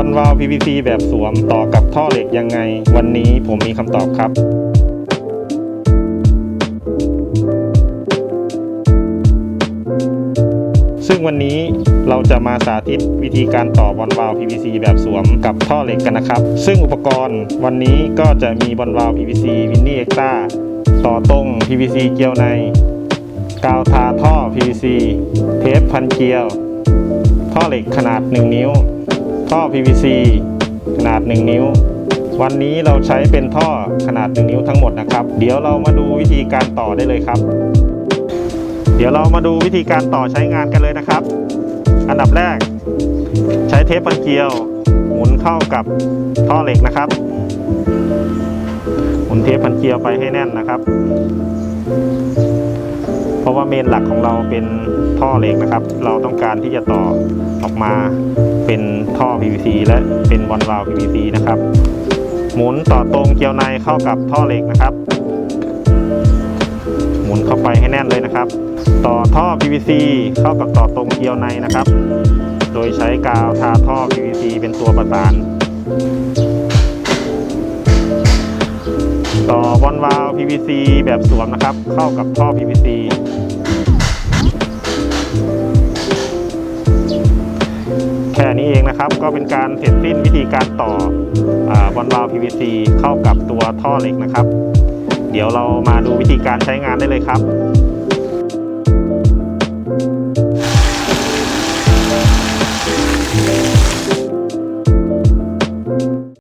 อลวาล์ว PVC แบบสวมต่อกับท่อเหล็กยังไง วันนี้ผมมีคำตอบครับซึ่งวันนี้เราจะมาสาธิตวิธีการต่อบอลวาล์ว PVC แบบสวมกับท่อเหล็กกันนะครับ ซึ่งอุปกรณ์วันนี้ก็จะมีบอลวาล์ว PVC วินนี่เอ็กต้าต่อตรง PVC เกลียวใน กาวทาท่อ PVC เทปพันเกลียว ท่อเหล็กขนาด 1 นิ้ว ท่อ PVC ขนาด 1 นิ้ว วันนี้เราใช้เป็นท่อขนาด 1 นิ้วทั้งหมดนะครับ เดี๋ยวเรามาดูวิธีการต่อได้เลยครับ เดี๋ยวเรามาดูวิธีการต่อใช้งานกันเลยนะครับ อันดับแรก ใช้เทปพันเกลียว หมุนเข้ากับท่อเหล็กนะครับ หมุนเทปพันเกลียวไปให้แน่นนะครับเพราะว่าเมนหลักของเราเป็นท่อเหล็กนะครับ เราต้องการที่จะต่อออกมา ท่อ PVC และเป็นบอลวาล์ว PVC นะครับ หมุนต่อตรงเกลียวในเข้ากับท่อเหล็กนะครับ หมุนเข้าไปให้แน่นเลยนะครับ ต่อท่อ PVC เข้ากับต่อตรงเกลียวในนะครับ โดยใช้กาวทาท่อ PVC เป็นตัวประสาน ต่อบอลวาล์ว PVC แบบสวมนะครับ เข้ากับท่อ PVC นะครับ ก็เป็นการเสร็จสิ้นวิธีการต่ออบอลวาล์ว PVC เข้ากับตัวท่อเหล็กนะครับ เดี๋ยวเรามาดูวิธีการใช้งานได้เลยครับ